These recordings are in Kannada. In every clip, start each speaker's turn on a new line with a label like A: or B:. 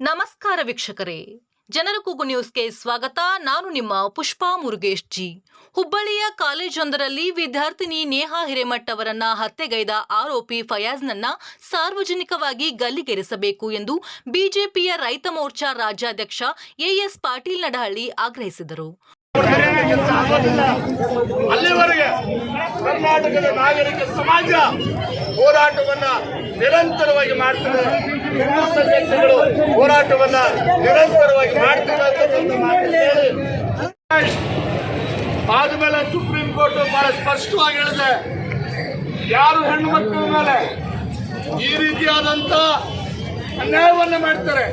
A: ನಮಸ್ಕಾರ ವೀಕ್ಷಕರೇ. ಜನರ ಕೂಗು ನ್ಯೂಸ್ಗೆ ಸ್ವಾಗತ. ನಾನು ನಿಮ್ಮ ಪುಷ್ಪಾ ಮುರುಗೇಶ್ ಜಿ ಹುಬ್ಬಳ್ಳಿಯ ಕಾಲೇಜೊಂದರಲ್ಲಿ ವಿದ್ಯಾರ್ಥಿನಿ ನೇಹಾ ಹಿರೇಮಠ್ ಅವರನ್ನ ಹತ್ಯೆಗೈದ ಆರೋಪಿ ಫಯಾಜ್ನನ್ನ ಸಾರ್ವಜನಿಕವಾಗಿ ಗಲ್ಲಿಗೇರಿಸಬೇಕು ಎಂದು ಬಿಜೆಪಿಯ ರೈತ ಮೋರ್ಚಾ ರಾಜ್ಯಾಧ್ಯಕ್ಷ ಎಎಸ್ ಪಾಟೀಲ್ ನಡಹಳ್ಳಿ ಆಗ್ರಹಿಸಿದರು.
B: ಅಲ್ಲಿವರೆಗೆ ಕರ್ನಾಟಕದ ನಾಗರಿಕ ಸಮಾಜ ಹೋರಾಟವನ್ನ ನಿರಂತರವಾಗಿ ಮಾಡ್ತದೆ. ಹಿಂದೂ ಸಂಘಟನೆಗಳು ಹೋರಾಟವನ್ನ ನಿರಂತರವಾಗಿ ಮಾಡ್ತಾರೆ ಆದ್ಮೇಲೆ ಸುಪ್ರೀಂ ಕೋರ್ಟ್ ಬಹಳ ಸ್ಪಷ್ಟವಾಗಿ ಹೇಳಿದೆ. ಯಾರು ಹೆಣ್ಣು ಮಕ್ಕಳ ಮೇಲೆ ಈ ರೀತಿಯಾದಂತ ಅನ್ಯಾಯವನ್ನ ಮಾಡ್ತಾರೆ,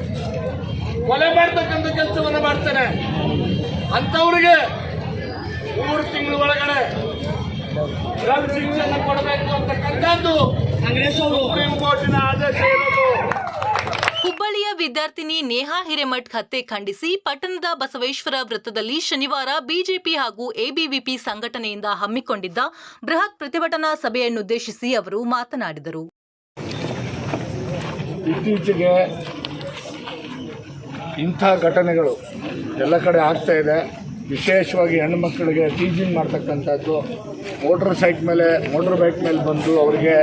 B: ಕೊಲೆ ಮಾಡ್ತಕ್ಕಂಥ ಕೆಲಸವನ್ನ ಮಾಡ್ತಾನೆ ಅಂತವರಿಗೆ ಮೂರು ತಿಂಗಳ ಒಳಗಡೆ ಗಲ್ ಕೊಡಬೇಕು ಅಂತಕ್ಕಂಥದ್ದು ಸುಪ್ರೀಂ ಕೋರ್ಟಿನ ಆದೇಶ ಇರೋದು.
A: ಹುಬ್ಬಳ್ಳಿಯ ವಿದ್ಯಾರ್ಥಿನಿ ನೇಹಾ ಹಿರೇಮಠ್ ಹತ್ಯೆ ಖಂಡಿಸಿ ಪಟ್ಟಣದ ಬಸವೇಶ್ವರ ವೃತ್ತದಲ್ಲಿ ಶನಿವಾರ ಬಿಜೆಪಿ ಹಾಗೂ ಎಬಿವಿಪಿ ಸಂಘಟನೆಯಿಂದ ಹಮ್ಮಿಕೊಂಡಿದ್ದ ಬೃಹತ್ ಪ್ರತಿಭಟನಾ ಸಭೆಯನ್ನುದ್ದೇಶಿಸಿ ಅವರು ಮಾತನಾಡಿದರು.
B: ಇತ್ತೀಚೆಗೆ ಇಂಥ ಘಟನೆಗಳು ಎಲ್ಲ ಕಡೆ ಆಗ್ತಾ ಇದೆ. ವಿಶೇಷವಾಗಿ ಹೆಣ್ಣು ಮಕ್ಕಳಿಗೆ ಟೀಚಿಂಗ್ ಮಾಡ್ತಕ್ಕಂಥದ್ದು. ಮೋಟ್ರ್ ಸೈಕ್ ಮೇಲೆ ಮೋಟ್ರ್ ಬೈಕ್ ಮೇಲೆ ಬಂದು ಅವರಿಗೆ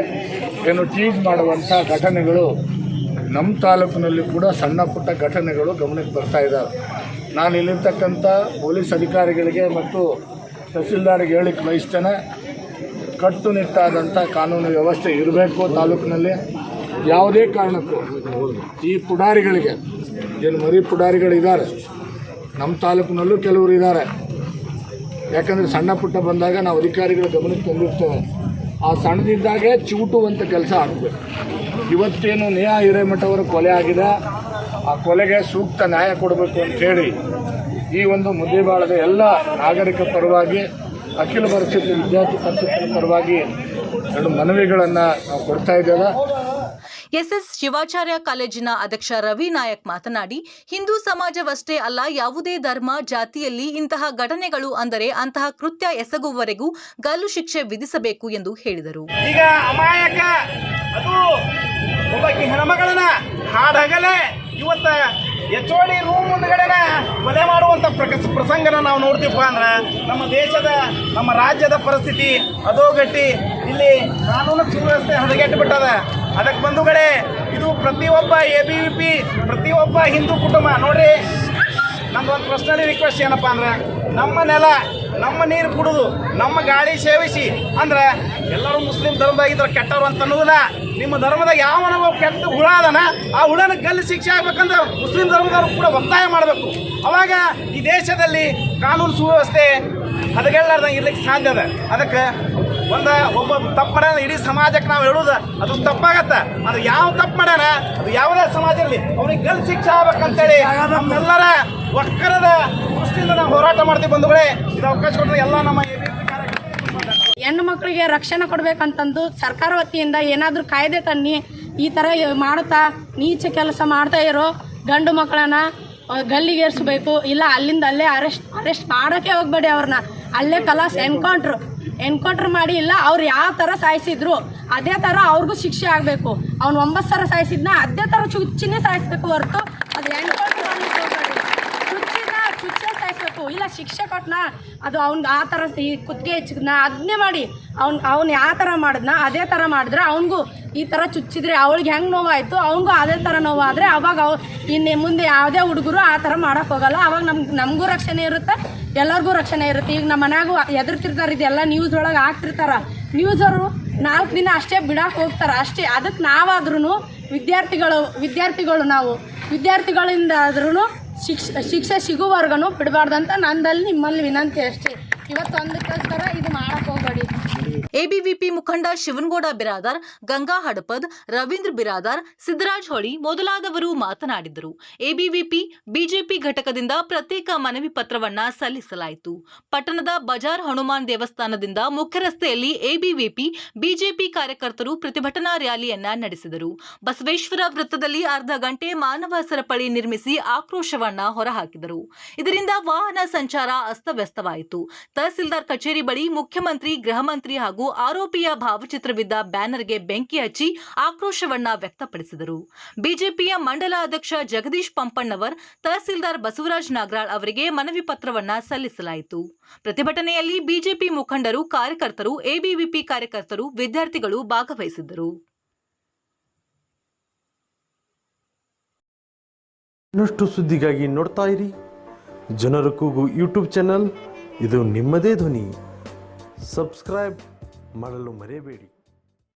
B: ಏನು ಟೀಚ್ ಮಾಡುವಂಥ ಘಟನೆಗಳು ನಮ್ಮ ತಾಲೂಕಿನಲ್ಲಿ ಕೂಡ ಸಣ್ಣ ಪುಟ್ಟ ಘಟನೆಗಳು ಗಮನಕ್ಕೆ ಬರ್ತಾ ಇದ್ದಾವೆ ನಾನು ಇಲ್ಲಿರ್ತಕ್ಕಂಥ ಪೊಲೀಸ್ ಅಧಿಕಾರಿಗಳಿಗೆ ಮತ್ತು ತಹಸೀಲ್ದಾರಿಗೆ ಹೇಳಿಕ್ಕೆ ಬಯಸ್ತೇನೆ, ಕಟ್ಟುನಿಟ್ಟಾದಂಥ ಕಾನೂನು ವ್ಯವಸ್ಥೆ ಇರಬೇಕು ತಾಲೂಕಿನಲ್ಲಿ. ಯಾವುದೇ ಕಾರಣಕ್ಕೂ ಈ ಪುಡಾರಿಗಳಿಗೆ ಏನು ಮರಿ ಪುಡಾರಿಗಳಿದ್ದಾರೆ. ನಮ್ಮ ತಾಲೂಕಿನಲ್ಲೂ ಕೆಲವರು ಇದ್ದಾರೆ. ಯಾಕಂದರೆ ಸಣ್ಣ ಪುಟ್ಟ ಬಂದಾಗ ನಾವು ಅಧಿಕಾರಿಗಳ ಗಮನಕ್ಕೆ ತಂದಿರ್ತೇವೆ. ಆ ಸಣ್ಣದಿದ್ದಾಗೆ ಚಿವುಟುವಂಥ ಕೆಲಸ ಆಗಬೇಕು. ಇವತ್ತೇನು ನೇಹಾ ಹಿರೇಮಠ ಅವರ ಕೊಲೆ ಆಗಿದೆ. ಆ ಕೊಲೆಗೆ ಸೂಕ್ತ ನ್ಯಾಯ ಕೊಡಬೇಕು ಅಂಥೇಳಿ ಈ ಒಂದು ಮುದ್ದೇಬಾಳದ ಎಲ್ಲ ನಾಗರಿಕ ಪರವಾಗಿ, ಅಖಿಲ ಭಾರತ ವಿದ್ಯಾರ್ಥಿ ಪರಿಷತ್ತಿನ ಪರವಾಗಿ ಎರಡು ಮನವಿಗಳನ್ನು ನಾವು ಕೊಡ್ತಾ ಇದ್ದೇವೆ.
A: ಎಸ್ಎಸ್ ಶಿವಾಚಾರ್ಯ ಕಾಲೇಜಿನ ಅಧ್ಯಕ್ಷ ರವಿ ನಾಯಕ್ ಮಾತನಾಡಿ, ಹಿಂದೂ ಸಮಾಜವಷ್ಟೇ ಅಲ್ಲ, ಯಾವುದೇ ಧರ್ಮ, ಜಾತಿಯಲ್ಲಿ ಇಂತಹ ಘಟನೆಗಳು ಅಂದರೆ ಅಂತಹ ಕೃತ್ಯ ಎಸಗುವವರೆಗೂ ಗಲ್ಲು ಶಿಕ್ಷೆ ವಿಧಿಸಬೇಕು ಎಂದು ಹೇಳಿದರು.
C: ಈಗ ಅಮಾಯಕ, ಅದು ಹೆಣ್ಮಗಳನ್ನ ಹಾಡಗಲೇ ಇವತ್ತ ಎಚೋಡಿ ರೂಮ್ ಮುಂದ್ಗಡೆನ ಕೊಲೆ ಪ್ರಕ- ಪ್ರಸಂಗನ ನಾವು ನೋಡ್ತೀವಪ್ಪ ಅಂದ್ರೆ ನಮ್ಮ ದೇಶದ, ನಮ್ಮ ರಾಜ್ಯದ ಪರಿಸ್ಥಿತಿ ಅದೋಗಟ್ಟಿ ಇಲ್ಲಿ ಕಾನೂನು ಸುವ್ಯವಸ್ಥೆ ಹದಗೆಟ್ಟು ಬಿಟ್ಟದ ಅದಕ್ಕೆ ಬಂಧುಗಳೇ, ಇದು ಪ್ರತಿಯೊಬ್ಬ ಎ ಬಿ ವಿ ಪಿ, ಪ್ರತಿಯೊಬ್ಬ ಹಿಂದೂ ಕುಟುಂಬ. ನೋಡ್ರಿ ನಂದು ಒಂದು ಪರ್ಸನಲಿ ರಿಕ್ವೆಸ್ಟ್ ಏನಪ್ಪ ಅಂದ್ರೆ, ನಮ್ಮ ನೆಲ, ನಮ್ಮ ನೀರು ಕುಡಿದು, ನಮ್ಮ ಗಾಳಿ ಸೇವಿಸಿ, ಅಂದ್ರೆ ಎಲ್ಲರೂ ಮುಸ್ಲಿಂ ಧರ್ಮದಾಗಿದ್ರೆ ಕೆಟ್ಟವರು ಅಂತ ಅನ್ನೋದಿಲ್ಲ. ನಿಮ್ಮ ಧರ್ಮದಾಗ ಯಾವನೋ ಕೆಟ್ಟ ಹುಳ ಅದನ, ಆ ಹುಳನ ಗಲ್ಲಿ ಶಿಕ್ಷೆ ಆಗ್ಬೇಕಂದ್ರೆ ಮುಸ್ಲಿಂ ಧರ್ಮದವ್ರು ಕೂಡ ಒತ್ತಾಯ ಮಾಡಬೇಕು. ಅವಾಗ ಈ ದೇಶದಲ್ಲಿ ಕಾನೂನು ಸುವ್ಯವಸ್ಥೆ ಹದಗೆಳ್ಳಾರ್ದಂಗೆ ಇರ್ಲಿಕ್ಕೆ ಸಾಧ್ಯ ಅದ. ಅದಕ್ಕೆ ಒಂದು ಒಬ್ಬ ತಪ್ಪು ಮಾಡ್ಯಾನ, ಇಡೀ ಸಮಾಜಕ್ಕೆ ನಾವು ಹೇಳುದ, ಅದು ತಪ್ಪಾಗತ್ತ. ಅದು ಯಾವ ತಪ್ಪು ಮಾಡ್ಯಾನ, ಅದು ಯಾವುದೇ ಸಮಾಜ ಇರಲಿ ಅವ್ನಿಗೆ ಗಲ್ ಶಿಕ್ಷೆ ಆಗ್ಬೇಕಂತೇಳಿ ನಮ್ಮೆಲ್ಲರ ಒಕ್ಕರದ ದೃಷ್ಟಿಯಿಂದ ನಾವು ಹೋರಾಟ ಮಾಡ್ತೀವಿ ಬಂಧುಗಳೇ. ಇದು ಅವಕಾಶ ಕೊಟ್ಟರೆ ಎಲ್ಲ ನಮ್ಮ
D: ಹೆಣ್ಣು ಮಕ್ಕಳಿಗೆ ರಕ್ಷಣೆ ಕೊಡ್ಬೇಕಂತಂದು ಸರ್ಕಾರ ವತಿಯಿಂದ ಏನಾದರೂ ಕಾಯ್ದೆ ತನ್ನಿ, ಈ ಥರ ಮಾಡ್ತಾ ನೀಚ ಕೆಲಸ ಮಾಡ್ತಾ ಇರೋ ಗಂಡು ಮಕ್ಕಳನ್ನ ಗಲ್ಲಿಗೆ ಗಲ್ಲಿಗೇರಿಸ್ಬೇಕು, ಇಲ್ಲ ಅಲ್ಲಿಂದ ಅಲ್ಲೇ ಅರೆಸ್ಟ್ ಅರೆಸ್ಟ್ ಮಾಡೋಕೆ ಹೋಗ್ಬೇಡಿ ಅವ್ರನ್ನ. ಅಲ್ಲೇ ಕಲಾಸ್ ಎನ್ಕೌಂಟ್ರು. ಎನ್ಕೌಂಟ್ರ್ ಮಾಡಿ ಇಲ್ಲ, ಅವ್ರು ಯಾವ ಥರ ಸಾಯಿಸಿದ್ರು, ಅದೇ ಥರ ಅವ್ರಿಗೂ ಶಿಕ್ಷೆ ಆಗಬೇಕು. ಅವ್ನು ಒಂಬತ್ತು ಸಾವಿರ ಸಾಯಿಸಿದ್ನ, ಅದೇ ಥರ ಚುಚ್ಚಿನೇ ಸಾಯಿಸ್ಬೇಕು ಹೊರತು, ಅದು ಎನ್ಕೌಂಟ್ರ್ ಸಾಯಿಸ್ಬೇಕು ಇಲ್ಲ, ಶಿಕ್ಷೆ ಕೊಟ್ಟನ ಅದು ಅವ್ನಿಗೆ ಆ ಥರ ಈ ಕುತ್ತಿಗೆ ಹೆಚ್ಚಿದ್ನ? ಅದನ್ನೇ ಮಾಡಿ. ಅವ್ನು ಅವ್ನು ಯಾವ ಥರ ಮಾಡಿದ್ನ? ಅದೇ ಥರ ಮಾಡಿದ್ರೆ ಅವನಿಗೂ ಈ ಥರ ಚುಚ್ಚಿದ್ರೆ ಅವಳಿಗೆ ಹೆಂಗೆ ನೋವಾಯಿತು? ಅವನಿಗೂ ಅದೇ ಥರ ನೋವಾದರೆ ಅವಾಗ ಅವ್ ಇನ್ನು ಮುಂದೆ ಯಾವುದೇ ಹುಡುಗರು ಆ ಥರ ಮಾಡೋಕೆ ಹೋಗಲ್ಲ. ಅವಾಗ ನಮ್ಗೆ ನಮಗೂ ರಕ್ಷಣೆ ಇರುತ್ತೆ, ಎಲ್ಲರಿಗೂ ರಕ್ಷಣೆ ಇರುತ್ತೆ. ಈಗ ನಮ್ಮ ಮನ್ಯಾಗೂ ಎದುರ್ತಿರ್ತಾರೆ, ಇದೆಲ್ಲ ನ್ಯೂಸ್ ಒಳಗೆ ಹಾಕ್ತಿರ್ತಾರೆ ನ್ಯೂಸ್ ಅವರು ನಾಲ್ಕು ದಿನ ಅಷ್ಟೇ ಬಿಡಕ್ಕೆ ಹೋಗ್ತಾರೆ. ಅಷ್ಟೇ ಅದಕ್ಕೆ ನಾವಾದ್ರೂ ವಿದ್ಯಾರ್ಥಿಗಳು ವಿದ್ಯಾರ್ಥಿಗಳು ನಾವು. ವಿದ್ಯಾರ್ಥಿಗಳಿಂದ ಆದ್ರೂ ಶಿಕ್ಷ ಶಿಕ್ಷೆ ಸಿಗುವವರೆಗೂ ಬಿಡಬಾರ್ದಂತ ನಂದಲ್ಲಿ ನಿಮ್ಮಲ್ಲಿ ವಿನಂತಿ ಅಷ್ಟೇ. ಇವತ್ತು ಇದು ಮಾಡಕ್ಕೆ
A: ಮುಖಂಡ ಶಿವನಗೌಡ ಬಿರಾದಾರ್, ಗಂಗಾ ಹಡಪದ್, ರವೀಂದ್ರ ಬಿರಾದಾರ್, ಸಿದ್ದರಾಜ್ ಹೊಳಿ ಮೊದಲಾದವರು ಮಾತನಾಡಿದರು. ಎಬಿವಿಪಿ, ಬಿಜೆಪಿ ಘಟಕದಿಂದ ಪ್ರತ್ಯೇಕ ಮನವಿ ಪತ್ರವನ್ನ ಸಲ್ಲಿಸಲಾಯಿತು. ಪಟ್ಟಣದ ಬಜಾರ್ ಹನುಮಾನ್ ದೇವಸ್ಥಾನದಿಂದ ಮುಖ್ಯ ರಸ್ತೆಯಲ್ಲಿ ಎಬಿವಿಪಿ, ಬಿಜೆಪಿ ಕಾರ್ಯಕರ್ತರು ಪ್ರತಿಭಟನಾ ರ್ಯಾಲಿಯನ್ನ ನಡೆಸಿದರು. ಬಸವೇಶ್ವರ ವೃತ್ತದಲ್ಲಿ ಅರ್ಧ ಗಂಟೆ ಮಾನವ ಸರಪಳಿ ನಿರ್ಮಿಸಿ ಆಕ್ರೋಶವನ್ನ ಹೊರಹಾಕಿದರು. ಇದರಿಂದ ವಾಹನ ಸಂಚಾರ ಅಸ್ತವ್ಯಸ್ತವಾಯಿತು. ತಹಸೀಲ್ದಾರ್ ಕಚೇರಿ ಬಳಿ ಮುಖ್ಯಮಂತ್ರಿ ಗೃಹ ಮಂತ್ರಿ ಹಾಗೂ ಆರೋಪಿಯ ಭಾವಚಿತ್ರವಿದ್ದ ಬ್ಯಾನರ್ಗೆ ಬೆಂಕಿ ಹಚ್ಚಿ ಆಕ್ರೋಶವನ್ನ ವ್ಯಕ್ತಪಡಿಸಿದರು. ಬಿಜೆಪಿಯ ಮಂಡಲ ಅಧ್ಯಕ್ಷ ಜಗದೀಶ್ ಪಂಪಣ್ಣವರ್, ತಹಸೀಲ್ದಾರ್ ಬಸವರಾಜ್ ನಾಗರಾಳ್ ಅವರಿಗೆ ಮನವಿ ಪತ್ರವನ್ನ ಸಲ್ಲಿಸಲಾಯಿತು. ಪ್ರತಿಭಟನೆಯಲ್ಲಿ ಬಿಜೆಪಿ ಮುಖಂಡರು, ಕಾರ್ಯಕರ್ತರು, ಎಬಿವಿಪಿ ಕಾರ್ಯಕರ್ತರು, ವಿದ್ಯಾರ್ಥಿಗಳು ಭಾಗವಹಿಸಿದ್ದರು.
E: ಇನ್ನಷ್ಟು ಸುದ್ದಿಗಾಗಿ ನೋಡ್ತಾ ಇರಿ. ಜನರ ಕೂಗು ಯೂಟ್ಯೂಬ್ ಚಾನಲ್. ಇದು ನಿಮ್ಮದೇ ಧ್ವನಿ. ಸಬ್ಸ್ಕ್ರೈಬ್. ಮಾಡಲು ಮರೆಯಬೇಡಿ